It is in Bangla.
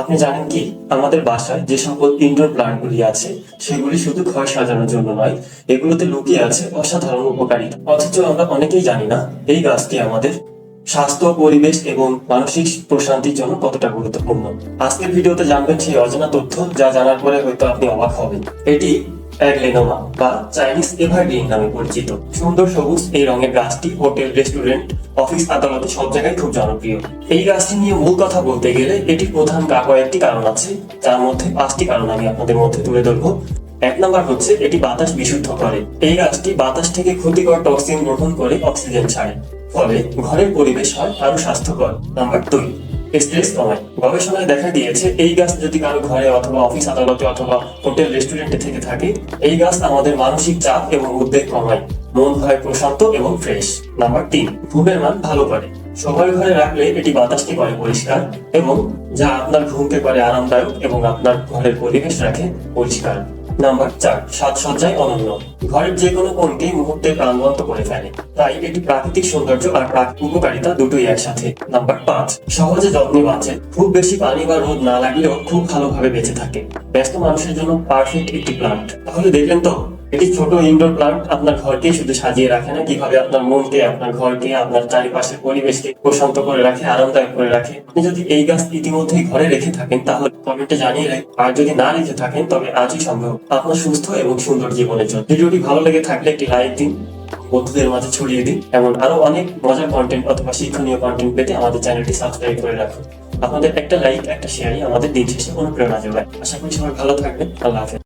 আপনি জানেন কি? আমাদের বাসায় যে সকল ইনডোর প্লান্টগুলি আছে, সেগুলি শুধু ঘর সাজানোর জন্য নয়, এগুলোতে লুকিয়ে আছে অসাধারণ উপকারিতা। অথচ আমরা অনেকেই জানি না এই গাছটি আমাদের স্বাস্থ্য, পরিবেশ এবং মানসিক প্রশান্তির জন্য কতটা গুরুত্বপূর্ণ। আজকের ভিডিওতে জানবেন সেই অজানা তথ্য, যা জানার পরে হয়তো আপনি অবাক হবেন। এটি অ্যাগলেনোমা বা চাইনিজ এভারগ্রিন নামে পরিচিত। সুন্দর সবুজ, এই রঙের গাছটি হোটেল, রেস্টুরেন্ট, অফিস, আদালতে সব জায়গায় খুব জনপ্রিয়। এই গাছটি নিয়ে মূল কথা বলতে গেলে এটি প্রধান কয়েকটি কারণ আছে, যার মধ্যে পাঁচটি কারণ আমি আপনাদের মধ্যে তুলে ধরবো। এক নাম্বার হচ্ছে, এটি বাতাস বিশুদ্ধ করে। এই গাছটি বাতাস থেকে ক্ষতিকর টক্সিন গ্রহণ করে অক্সিজেন ছাড়ে। ফলে ঘরের পরিবেশ হয় আরও স্বাস্থ্যকর। নাম্বার দুই স্ট্রেস কমায় গবেষণায় দেখা গিয়েছে, এই গাছ যদি কারও ঘরে অথবা অফিস আদালতে অথবা হোটেল রেস্টুরেন্টে থেকে থাকে, এই গাছ আমাদের মানসিক চাপ এবং উদ্বেগ কমায়। মন হয় প্রশান্ত এবং ফ্রেশ। নাম্বার তিন, ঘুমের মান ভালো করে। সবার ঘরে রাখলে এটি বাতাসকে করে পরিষ্কার এবং যা আপনার ঘুমকে করে আরামদায়ক এবং আপনার ঘরের পরিবেশ রাখে পরিষ্কার। নাম্বার চার, সাজসজ্জায় অনন্য। ঘরের যে কোনো কোণকে মুহূর্তে প্রাণবন্ত করে ফেলে। তাই এটি প্রাকৃতিক সৌন্দর্য আর উপকারিতা দুটোই একসাথে। নাম্বার পাঁচ, সহজে যত্নে বাঁচে। খুব বেশি পানি বা রোদ না লাগলেও খুব ভালোভাবে বেঁচে থাকে। ব্যস্ত মানুষের জন্য পারফেক্ট একটি প্লান্ট তাহলে দেখলেন তো এটি ছোট ইনডোর প্লান্ট আপনার ঘরকে শুধু সাজিয়ে রাখে না, কীভাবে আপনার মনকে, আপনার ঘরকে, আপনার চারিপাশের পরিবেশকে প্রশান্ত করে রাখে, আরামদায়ক করে রাখে। আপনি যদি এই গাছ ইতিমধ্যেই ঘরে রেখে থাকেন, তাহলে কমেন্টে জানিয়ে রাখ, আর যদি না রেখে থাকেন, তবে আজই সম্ভব। আপনার সুস্থ এবং সুন্দর জীবনের জন্য। ভিডিওটি ভালো লেগে থাকলে একটি লাইক দিন, বন্ধুদের মাঝে ছড়িয়ে দিন, এমন আরও অনেক মজার কন্টেন্ট অথবা শিক্ষণীয় কন্টেন্ট পেতে আমাদের চ্যানেলটি সাবস্ক্রাইব করে রাখুন। আপনাদের একটা লাইক একটা শেয়ারই আমাদের দিন শেষে অনুপ্রেরণা যোগায়। আশা করি সবাই ভালো থাকবেন। আল্লাহ হাফেজ।